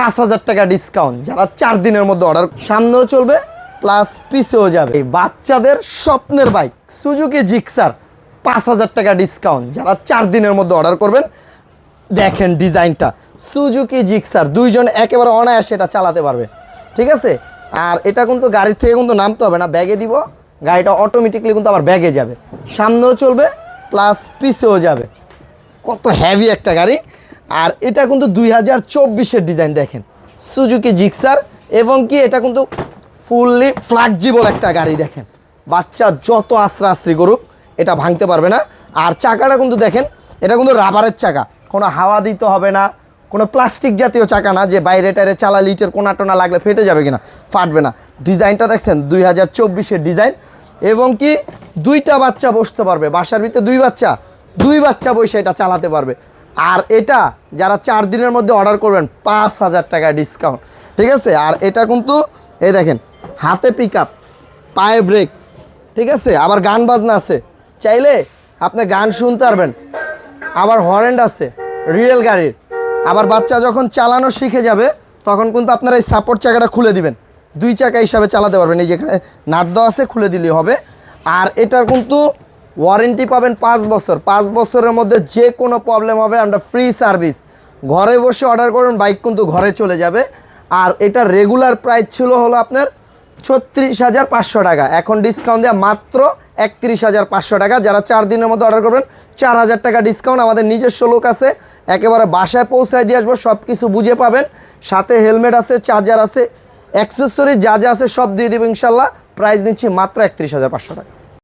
পাঁচ হাজার টাকা ডিসকাউন্ট যারা চার দিনের মধ্যে অর্ডার সামনেও চলবে প্লাস পিছেও যাবে। বাচ্চাদের স্বপ্নের বাইক সুজুকি জিক্সার পাঁচ হাজার টাকা ডিসকাউন্ট যারা চার দিনের মধ্যে অর্ডার করবেন। দেখেন ডিজাইনটা সুজুকি জিক্সার দুইজন একেবারে অনায়াসে এটা চালাতে পারবে। ঠিক আছে? আর এটা কিন্তু গাড়ির থেকে কিন্তু নামতে হবে না, ব্যাগে দিব। গাড়িটা অটোমেটিকলি কিন্তু আবার ব্যাগে যাবে। সামনেও চলবে প্লাস পিছেও যাবে। কত হেভি একটা গাড়ি। আর এটা কিন্তু দুই হাজার চব্বিশের ডিজাইন দেখেন। সুজুকি জিক্সার এবং কি এটা কিন্তু ফুললি ফ্লাক্সিবল একটা গাড়ি দেখেন। বাচ্চা যত আশ্রা আশ্রি করুক, এটা ভাঙতে পারবে না। আর চাকাটা কিন্তু দেখেন, এটা কিন্তু রাবারের চাকা। কোনো হাওয়া দিতে হবে না, কোনো প্লাস্টিক জাতীয় চাকা না যে বাইরে টাইরে চালা লিটের কোনা টোনা লাগলে ফেটে যাবে কিনা, ফাটবে না। ডিজাইনটা দেখছেন, দুই হাজার চব্বিশের ডিজাইন এবং কি দুইটা বাচ্চা বসতে পারবে, বাসার ভিতরে দুই বাচ্চা দুই বাচ্চা বসে এটা চালাতে পারবে। আর এটা যারা চার দিনের মধ্যে অর্ডার করবেন, পাঁচ হাজার টাকা ডিসকাউন্ট ঠিক আছে? আর এটা কিন্তু, এই দেখেন, হাতে পিক আপ পায়ে ব্রেক ঠিক আছে? আবার গান বাজনা আছে। চাইলে আপনি গান শুনতে পারবেন। আবার হরেন্ড আছে রিয়েল গাড়ির। আবার বাচ্চা যখন চালানো শিখে যাবে, তখন কিন্তু আপনারা এই সাপোর্ট চাকাটা খুলে দিবেন। দুই চাকা হিসাবে চালাতে পারবেন। এই যেখানে নাট দেওয়া আছে, খুলে দিলেই হবে। আর এটার কিন্তু ওয়ারেন্টি পাবেন পাঁচ বছর। পাঁচ বছরের মধ্যে যে কোনো প্রবলেম হবে আমরা ফ্রি সার্ভিস ঘরে বসে অর্ডার করুন বাইক কিন্তু ঘরে চলে যাবে। আর এটা রেগুলার প্রাইস ছিল হলো আপনার ছত্রিশ হাজার পাঁচশো টাকা। এখন ডিসকাউন্ট দেওয়া মাত্র একত্রিশ হাজার পাঁচশো টাকা। যারা চার দিনের মধ্যে অর্ডার করবেন, চার হাজার টাকা ডিসকাউন্ট আমাদের নিজস্ব লোক আছে। একেবারে বাসায় পৌঁছায় দিয়ে আসব সব কিছু বুঝে পাবেন। সাথে হেলমেট আছে চার্জার আছে অ্যাক্সেসরি যা যা আছে সব দিয়ে দেবো ইনশাল্লাহ। প্রাইস নিচ্ছি মাত্র একত্রিশ হাজার পাঁচশো টাকা।